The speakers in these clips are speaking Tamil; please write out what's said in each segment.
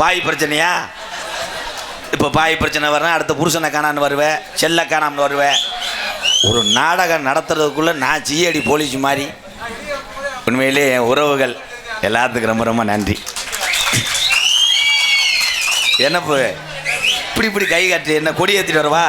பாய் பிரச்சனையா? இப்போ பாய் பிரச்சனை வரேன் அடுத்த புருஷனை காணான்னு வருவேன் செல்ல காணாமல் வருவேன் ஒரு நாடகம் நடத்துறதுக்குள்ளே நான் ஜிஏடி போலீஸ் மாதிரி. உண்மையிலே என் உறவுகள் எல்லாத்துக்கும் ரொம்ப ரொம்ப நன்றி. என்னப்பு? இப்படி இப்படி கை காட்டு என்ன கொடி ஏற்றிட்டு வரவா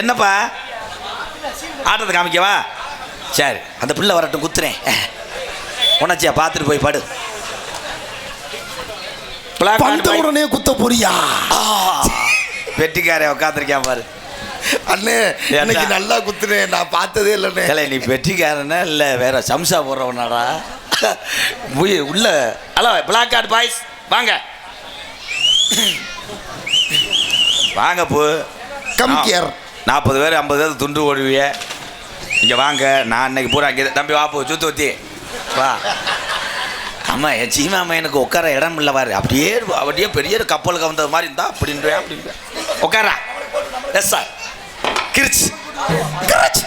என்னப்பா? ஆட்டத்தை காமிக்கவா? சரி அந்த பிள்ளை வரட்டும் குத்துறேன். உணர்ச்சியா பார்த்துட்டு போய் படு. White. உடனே குத்த போறியா? வெட்டிக்காரன் உட்காந்துருக்கேன் பாரு. அண்ணே இன்னைக்கு நல்லா குத்துனேன் நான் பார்த்ததே இல்லைண்ணே. ஏலே நீ வெட்டிக்காரனா இல்லை வேற சம்சா போடுறவனாடா? உய் உள்ள. ஹலோ பிளாக் கார்டு பாய்ஸ் வாங்க. வாங்க போ. கம் கேர் நாற்பது பேர் ஐம்பது பேர் துண்டு ஓடுவிய. இங்கே வாங்க நான் இன்னைக்கு பூரா இங்கே தம்பி வா போ சுத்து ஊத்தி வா. ஆமாம் என் சீமா எனக்கு உட்கார இடம் இல்லைவாரு அப்படியே அப்படியே பெரிய கப்பல் கவுந்தது மாதிரி இருந்தா அப்படின்றேன் அப்படின்ற. உட்காரா. எஸ் சார் கிரிச். கிரிச்.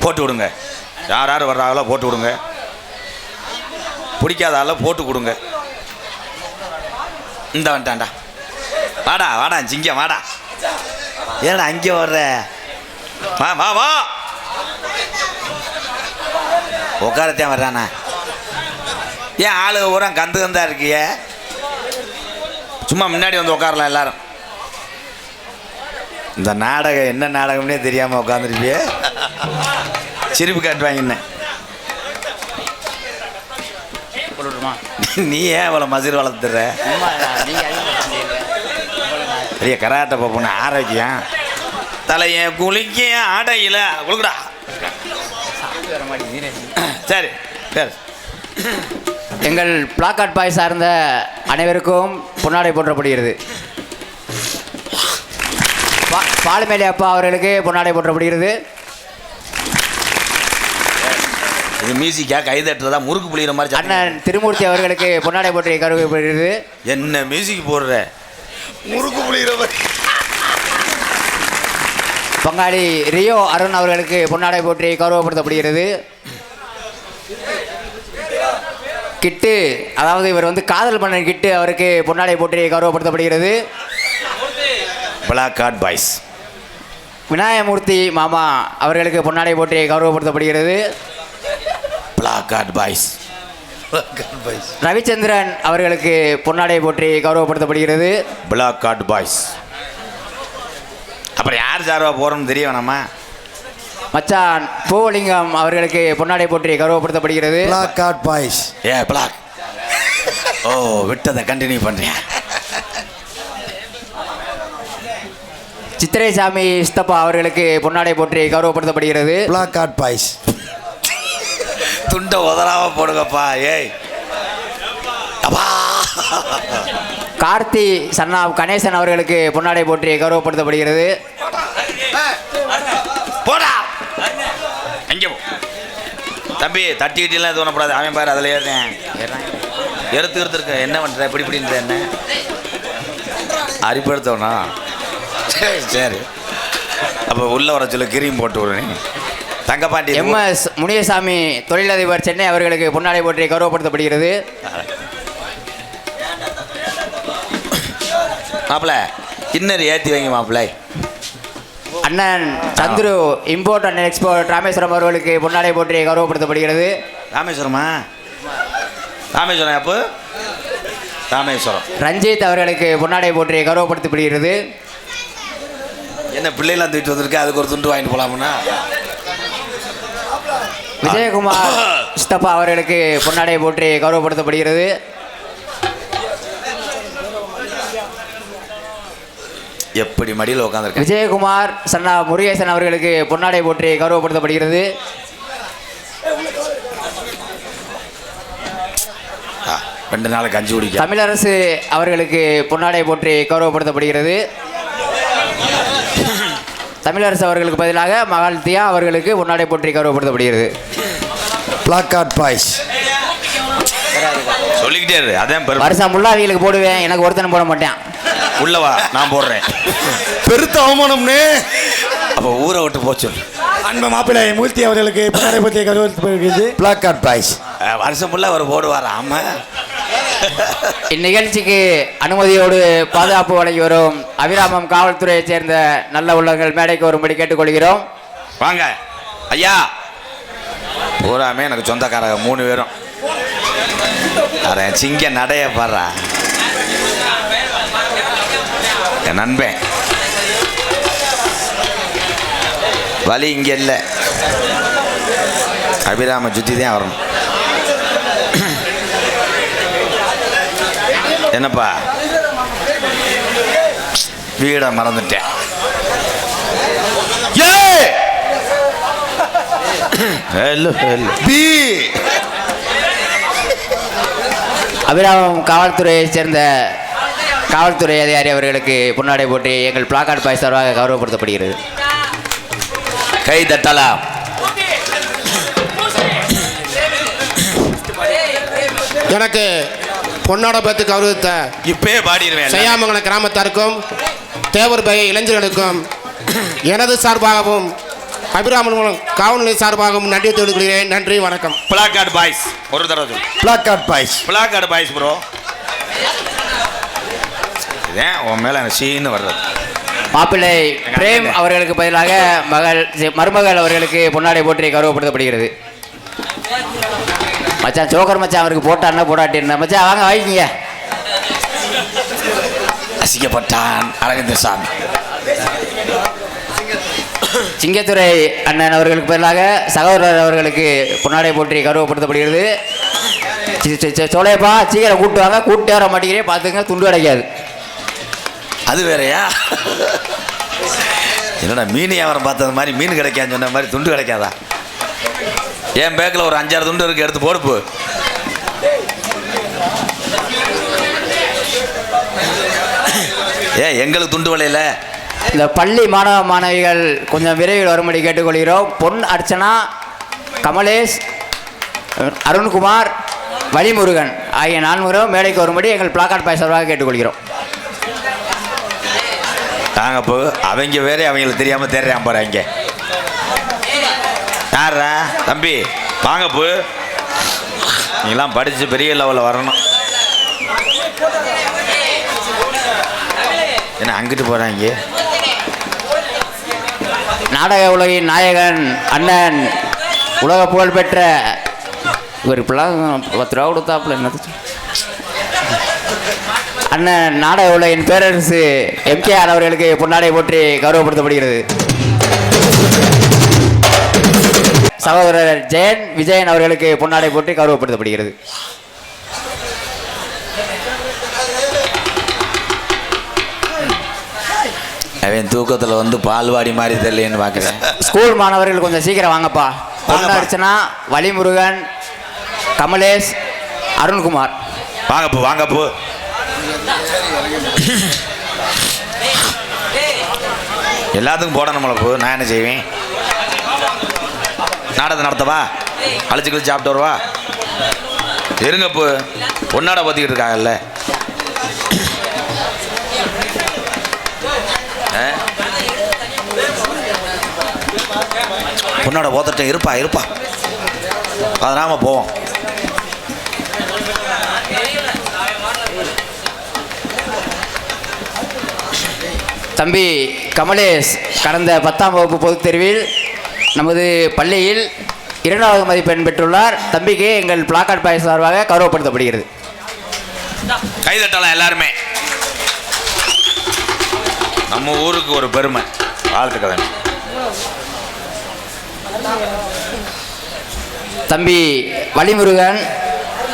போட்டு விடுங்க. யார் யார் வர்றாங்களோ போட்டு விடுங்க. பிடிக்காத ஆள போட்டு கொடுங்க. இந்த வந்துட்டான்டா வாடா வாடா சிங்கம் வாடா. ஏடா அங்கே வர்ற? வா வா வா. உட்காரத்தான் வர்றானா? ஏன் ஆளு பூரா கந்து கந்தா இருக்கிய? சும்மா முன்னாடி வந்து உட்காரலாம் எல்லாரும். இந்த நாடகம் என்ன நாடகம்னே தெரியாமல் உட்காந்துருப்பிய சிரிப்பு காட்டுவாங்க என்ன? போட்டுமா நீ ஏன் இவ்வளோ மசிர் வளர்த்துற. பெரிய கராட்டை பார்ப்போம் ஆரோக்கியம். தலைய குளிக்க ஆடையில் குளுக்குடா வர மாட்டேங்குது. சரி சரி. எங்கள் பிளாக்கார்ட் பாய் சார்ந்த அனைவருக்கும் பொன்னாடை போற்றப்படுகிறது. பா- பாலுமேலி அப்பா அவர்களுக்கு பொன்னாடை போற்றப்படுகிறது. இது மியூசிக்கா? கை தட்டுறதா முறுக்கு புளிகிற மாதிரி. அண்ணன் திருமூர்த்தி அவர்களுக்கு பொன்னாடை போற்றி கருவப்படுகிறது என்ன மியூசிக் போடுற? முறுக்கு புளிகிற மாதிரி. பங்காளி ரியோ அருண் அவர்களுக்கு பொன்னாடை போற்றி கௌரவப்படுத்தப்படுகிறது. கிட்டு அதாவது இவர் வந்து காதல் மன்னன் கிட்டு அவருக்கு பொன்னாடை போற்றி கௌரவப்படுத்தப்படுகிறது. பிளாக் கார்ட் பாய்ஸ் விநாயகமூர்த்தி மாமா அவர்களுக்கு பொன்னாடை போற்றி கௌரவப்படுத்தப்படுகிறது. Black guard boys black guard boys Ravichandran அவர்களுக்கு பொன்னாடை போற்றி கௌரவப்படுத்தப்படுகிறது. பிளாக் கார்ட் பாய்ஸ் அப்புறம் யார் சார்வா போகிறோம்னு தெரிய வேணாமா? மச்சான் பூவலிங்கம் அவர்களுக்கு பொன்னாடை போற்றி கௌரவப்படுத்தப்படுகிறது. பிளாக் கார்ட் பாய்ஸ் ஏ பிளாக் ஓ விட்டதை கண்டினியூ பண்ணுறேன் சித்திரைசாமி சித்தப்பா அவர்களுக்கு பொன்னாடை போற்றி கௌரவப்படுத்தப்படுகிறது. பிளாக் கார்ட் பாய்ஸ் துண்டை உதறாம போடுங்கப்பா ஏய். அப்பா. கார்த்தி சன்னா கணேசன் அவர்களுக்கு பொன்னாடை போற்றி கௌரவப்படுத்தப்படுகிறது. போடா. எங்கே தம்பி தட்டிக்கிட்டெல்லாம் இது பண்ணக்கூடாது. அவன் பாரு அதில் ஏறேன். எடுத்து எடுத்துருக்க என்ன பண்ணுற இப்படி இப்படின்ற என்ன? அரிப்படுத்தவனா சரி சரி. அப்போ உள்ள வர சொல்ல கிரீம் போட்டு விடுறேன் தங்கப்பாண்டி எம்எஸ் முனியசாமி தொழிலதிபர் சென்னை அவர்களுக்கு பொன்னாடை போற்றி கௌரவப்படுத்தப்படுகிறது. மாப்பிள இன்னர் ஏற்றி வைங்க மாப்பிள்ளை அண்ணன் Chandru import and export Rameswaram அவர்களுக்கு பொன்னாடை போற்றி கௌரவப்படுத்தப்படுகிறது. ராமேஸ்வரமா? ராமேஸ்வரம் அப்போ ராமேஸ்வரம். ரஞ்சித் அவர்களுக்கு பொன்னாடை போற்றி கௌரவப்படுத்தப்படுகிறது. என்ன பிள்ளைலாம் தூக்கிட்டு வந்திருக்கு? அதுக்கு ஒரு துண்டு வாங்கிட்டு போலாமுன்னா விஜயகுமார் சித்தப்பா அவர்களுக்கு பொன்னாடை போற்றி கௌரவப்படுத்தப்படுகிறது. எப்படி மடியில் உட்காந்துருக்கேன் விஜயகுமார் சன்னா முருகேசன் அவர்களுக்கு பொன்னாடை போற்றி கௌரவப்படுத்தப்படுகிறது. ரெண்டு நாள் கஞ்சி குடிக்க. தமிழரசு அவர்களுக்கு பொன்னாடை போற்றி கௌரவப்படுத்தப்படுகிறது. தமிழரசு அவர்களுக்கு பதிலாக மகால்தியா அவர்களுக்கு பொன்னாடை போற்றி கௌரவப்படுத்தப்படுகிறது. பிளாக் கார்ட் பாய்ஸ் சொல்லிக்கிட்டே அதான் வருஷம் அவங்களுக்கு போடுவேன் எனக்கு ஒருத்தனை போட மாட்டேன். உள்ளவா நான் போடுறேன். பெருத்த அவமானம்னே. அப்போ ஊரை விட்டு போச்சு அன்பு மாப்பிள்ளை மூர்த்தி அவர்களுக்கு பொன்னாடை பற்றி கருவப்படுகிறது பிளாக் கார்ட் அஹ், வருஷம் ஃபுல்லாக அவர் போடுவார் ஆமா. இந்நிகழ்ச்சிக்கு அனுமதியோடு பாதுகாப்பு வழங்கி வரும் அபிராமம் காவல்துறையைச் சேர்ந்த நல்ல உள்ளங்கள் மேடைக்கு வரும்படி கேட்டுக்கொள்கிறோம். வாங்க. ஐயா. பூராமே எனக்கு சொந்தக்காரங்க மூணு பேரும். சிங்க நடைய பாடுறா. என் நண்பன் வலி இங்கே இல்லை. அபிராம சுற்றி தான் வரணும். என்னப்பா? வீடை மறந்துட்டேன். அபிராமம் காவல்துறையைச் சேர்ந்த காவல்துறை அதிகாரி அவர்களுக்கு பொன்னாடை போட்டு எங்கள் பிளாக்கார்டு பாய் சார்பாக கௌரவப்படுத்தப்படுகிறது. கை தட்டலாம் எனக்கு பொன்னாட பத்து கௌரவித்த இப்பயே பாடிடுவேன் செய்யாமங்கல கிராமத்தாருக்கும் தேவர் பகை இளைஞர்களுக்கும் எனது சார்பாகவும் அபிராமன் காவல் நிலைய சார்பாகவும் நன்றி தெரிவித்துக் நன்றி வணக்கம். பிளாக்கார்டு பாய்ஸ் ஒரு தடவை black guard boys black guard boys bro உன் மேலே எனக்கு சீன்னு வர்றது. மாப்பிள்ளை பிரேம் அவர்களுக்கு பதிலாக மகள் மருமகள் அவர்களுக்கு பொன்னாடை போற்றி கௌரவப்படுத்தப்படுகிறது. மச்சான் சோக்கர் மச்சான் அவருக்கு போட்டான்னா போடாட்டி என்ன மச்சான் வாங்க வாங்கிக்கிங்க. அசிங்கப்பட்டான் அரவிந்தர் சாமி. சிங்கத்துறை அண்ணன் அவர்களுக்கு பதிலாக சகோதரர் அவர்களுக்கு பொன்னாடை போற்றி கௌரவப்படுத்தப்படுகிறது. சோலையப்பா சீக்கிரம் கூட்டு வாங்க. கூட்டு வர மாட்டேங்கிறே பார்த்துங்க துண்டு கிடைக்காது அது வேறயா? என்னடா மீன் வியாபாரம் பார்த்தது மாதிரி மீன் கிடைக்காதுன்னு சொன்ன மாதிரி துண்டு கிடைக்காதா? என் பேக்கில் ஒரு அஞ்சாறு துண்டு இருக்கு எடுத்து போடுப்பு. ஏ எங்களுக்கு துண்டு விலையில? இந்த பள்ளி மாணவ மாணவிகள் கொஞ்சம் விரைவில் வரும்படி கேட்டுக்கொள்கிறோம். பொன் அர்ச்சனா கமலேஷ் அருண்குமார் வலிமுருகன் ஆகிய நான்குவரும் மேடைக்கு வரும்படி எங்கள் பிளாக்கார்ட் பாய் சார்பாக கேட்டுக்கொள்கிறோம். நாங்கள் போ அவங்க வேறே அவங்களுக்கு தெரியாமல் தேடுறான் போகிறாங்க இங்கே யாரா தம்பி வாங்க போ. நீங்களாம் படித்து பெரிய லெவலில் வரணும். என்ன அங்கிட்டு போகிறாங்க நாடக உலகின் நாயகன் அண்ணன் உலக புகழ்பெற்ற இவர் இப்பெல்லாம் பத்து ரூபா கொடுத்தாப்புல என்னது? அண்ணன் நாடக உலகின் பேரரசு எம்கேஆர் அவர்களுக்கு பொன்னாடை போற்றி கௌரவப்படுத்தப்படுகிறது. சகோதரர் ஜெயன் விஜயன் அவர்களுக்கு பொன்னாடை போற்றி கௌரவப்படுத்தப்படுகிறது. அவன் தூக்கத்தில் வந்து பால்வாடி மாதிரி தெரியலன்னு பார்க்குறேன் ஸ்கூல் மாணவர்கள் கொஞ்சம் சீக்கிரம் வாங்கப்பா. பொண்ணு அர்ச்சனா வலிமுருகன் கமலேஷ் அருண்குமார். வாங்க போ வாங்க போ எல்லாத்துக்கும் போடணும்ல போ நான் என்ன செய்வேன்? நாடகத்தை நடத்தவா? அழைச்சி கழிச்சு சாப்பிட்டு வருவா? இருங்க போ. பொன்னாட பற்றிக்கிட்டு இருக்காங்கல்ல. பொண்ணோட போத்துட்டேன் இருப்பா இருப்பா. அதனாம போவோம் தம்பி கமலேஷ் கடந்த பத்தாம் வகுப்பு பொதுத் தேர்வில் நமது பள்ளியில் இரண்டாவது மதிப்பெண் பெற்றுள்ளார். தம்பிக்கு எங்கள் பிளாக்கார்ட் பாய் சார்பாக கௌரவப்படுத்தப்படுகிறது. கை தட்டலாம் எல்லாருமே. நம்ம ஊருக்கு ஒரு பெருமை. வாழ்த்துக்கள் தம்பி வலிமுருகன்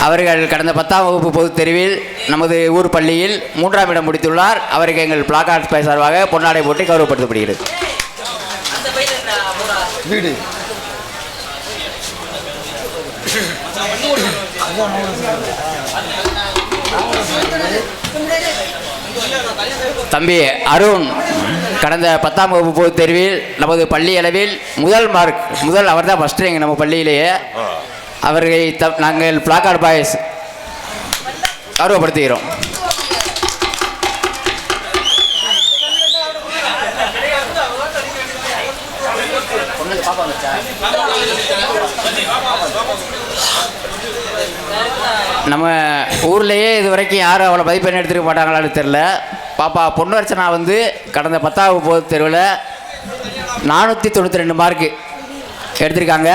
அவர்கள் கடந்த பத்தாம் வகுப்பு பொதுத் தேர்வில் நமது ஊர் பள்ளியில் மூன்றாம் இடம் முடித்துள்ளார். அவருக்கு எங்கள் பிளாக்கார்ட் பாய் சார்பாக பொன்னாடை போட்டி கௌரவப்படுத்தப்படுகிறது. வீடு. தம்பி அருண் கடந்த பத்தாம் வகுப்பு பொதுத் தேர்வில் நமது பள்ளி அளவில் முதல் மார்க் முதல் அவர் தான் ஃபஸ்ட்டு எங்கள் நம்ம பள்ளியிலேயே. அவர்களை த நாங்கள் பிளாக்கார்டு பாய்ஸ் கௌரவப்படுத்துகிறோம் நம்ம ஊர்லேயே இது வரைக்கும் யாரும் அவ்வளோ மதிப்பெண் எடுத்துருக்க மாட்டாங்களான்னு தெரில பாப்பா பொன்னர்ச்சனா வந்து கடந்த பத்தாவது பொது தெருவில் நானூற்றி தொண்ணூற்றி ரெண்டு மார்க்கு எடுத்திருக்காங்க.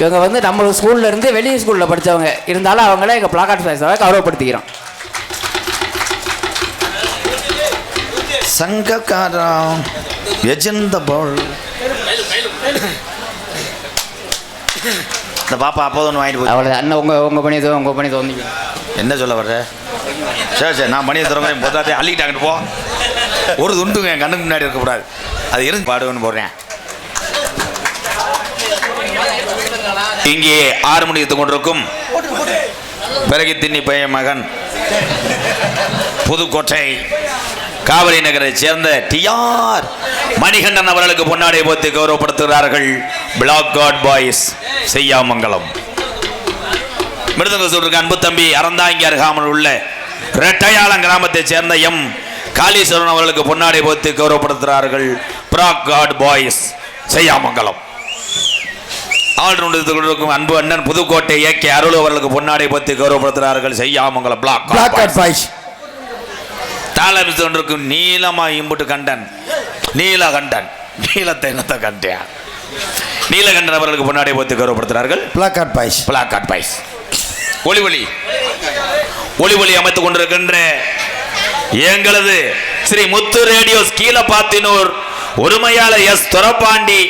இவங்க வந்து நம்ம ஸ்கூல்ல இருந்து வெளி ஸ்கூலில் படித்தவங்க இருந்தாலும் அவங்கள எங்கள் பிளாக்கார்ட் ஃபேஸாக கௌரவப்படுத்திக்கிறோம். சங்கக்காரம் எஜந்த போல். இந்த பாப்பா அப்போது ஒன்று வாங்கிட்டு போய் அவ்வளோ அண்ணன் உங்கள் உங்கள் பணி தோ உங்கள் பணி தோந்திங்க என்ன சொல்ல வர்ற? சரி சரி நான் மணியை திறமையும் பொத்தாத்தே அள்ளிக்கிட்டாங்கட்டு போ. ஒரு துண்டுங்க என் கண்ணுக்கு முன்னாடி இருக்கக்கூடாது. அது இருந்து பாடுவேன்னு போடுறேன். இங்கே ஆறு மணிக்கு கொண்டிருக்கும். பிறகு திண்ணி பையன் மகன். புதுக்கோட்டை காவிரி நகரை சேர்ந்த டிஆர் மணிகண்டன் அவர்களுக்கு பொன்னாடை போத்து கௌரவப்படுத்துகிறார்கள் பிளாக் காட் பாய்ஸ் செய்யாமங்கலம். மிருதங்க சொல்ற அன்பு தம்பி அறந்தாங்கி அருகாமல் உள்ள ரெட்டையாளம் கிராமத்தைச் சேர்ந்த எம் காளீஸ்வரன் அவர்களுக்கு பொன்னாடை போத்து கௌரவப்படுத்துகிறார்கள் பிளாக் காட் பாய்ஸ் செய்யாமங்கலம். ஆளுநர் அன்பு அண்ணன் புதுக்கோட்டை ஏகே அருள் அவர்களுக்கு பொன்னாடை போத்து கௌரவப்படுத்துகிறார்கள் Seyyamangalam black black guard boys தாளம் கொண்டிருக்கும் நீலமா இம்புட்டு கண்டன். நீலகண்டன் நீலத்தை என்னத்தை கண்டேன் நீலகண்டன் அவர்களுக்கு பொன்னாடை போத்து கௌரவப்படுத்துகிறார்கள் black guard boys black guard boys ஒளி ஒளி. ஒளி ஒளி அமைத்துக் கொண்டிருக்கின்ற எங்களது ஸ்ரீ முத்து ரேடியோஸ் கீழப்பாத்தினூர் ஒருமையாளர் எஸ் துரப்பாண்டி